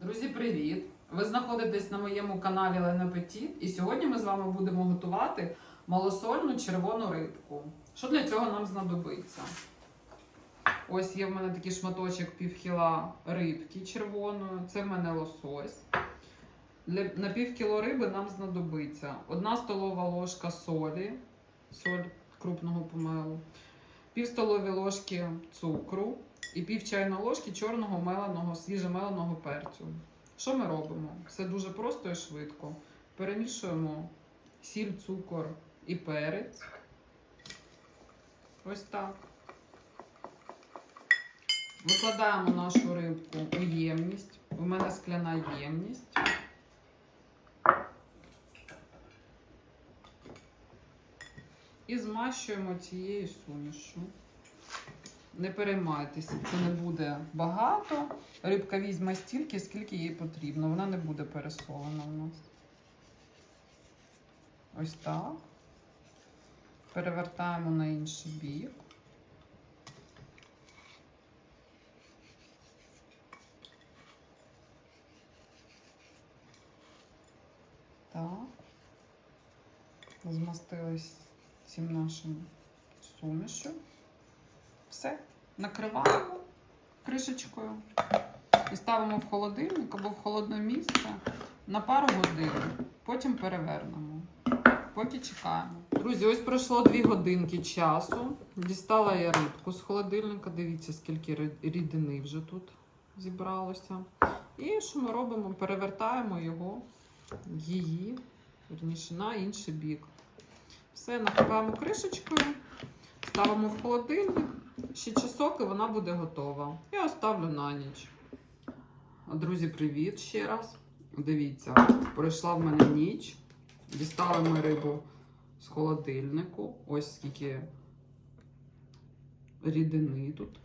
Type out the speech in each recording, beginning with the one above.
Друзі, привіт! Ви знаходитесь на моєму каналі Лена Петіт, і сьогодні ми з вами будемо готувати малосольну червону рибку. Що для цього нам знадобиться? Ось є в мене такий шматочок півкіла рибки червоної, це в мене лосось. Для, на півкіло риби нам знадобиться одна столова ложка солі, соль крупного помелу, пів столові ложки цукру і пів чайної ложки чорного меленого, свіжемеленого перцю. Що ми робимо? Все дуже просто і швидко. Перемішуємо сіль, цукор і перець. Ось так. Викладаємо нашу рибку у ємність. У мене скляна ємність. І змащуємо цією сумішю. Не переймайтеся, це не буде багато. Рибка візьме стільки, скільки їй потрібно. Вона не буде пересолена у нас. Ось так. Перевертаємо на інший бік. Так. Змастились цим нашим сумішю. Все. Накриваємо кришечкою і ставимо в холодильник або в холодне місце на пару годин. Потім перевернемо. Поки чекаємо. Друзі, ось пройшло 2 годинки часу. Дістала я рибку з холодильника. Дивіться, скільки рідини вже тут зібралося. І що ми робимо? Перевертаємо його, її, верніше, на інший бік. Все, накриваємо кришечкою, ставимо в холодильник. Ще часок і вона буде готова. Я оставлю на ніч. Друзі, привіт ще раз. Дивіться, пройшла в мене ніч. Дістали ми рибу з холодильнику. Ось скільки рідини тут.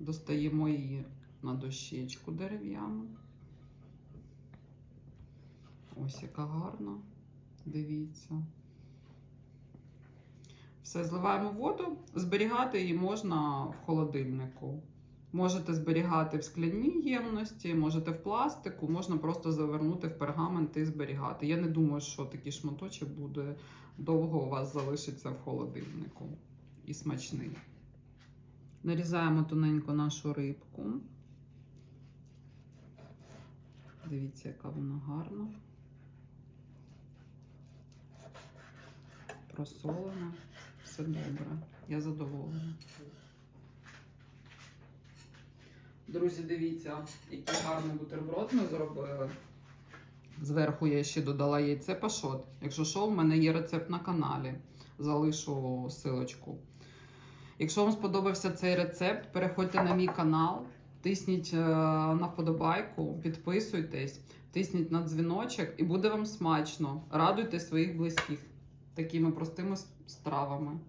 Достаємо її на дощечку дерев'яну. Ось яка гарна. Дивіться. Все, зливаємо воду. Зберігати її можна в холодильнику. Можете зберігати в скляній ємності, можете в пластику, можна просто завернути в пергамент і зберігати. Я не думаю, що такий шматочок буде довго у вас залишиться в холодильнику і смачний. Нарізаємо тоненько нашу рибку. Дивіться, яка вона гарна. Просолена. Все добре. Я задоволена. Друзі, дивіться, який гарний бутерброд ми зробили. Зверху я ще додала яйце пашот. Якщо що, в мене є рецепт на каналі. Залишу силочку. Якщо вам сподобався цей рецепт, переходьте на мій канал, тисніть е, на вподобайку, підписуйтесь, тисніть на дзвіночок і буде вам смачно. Радуйте своїх близьких такими простими стравами.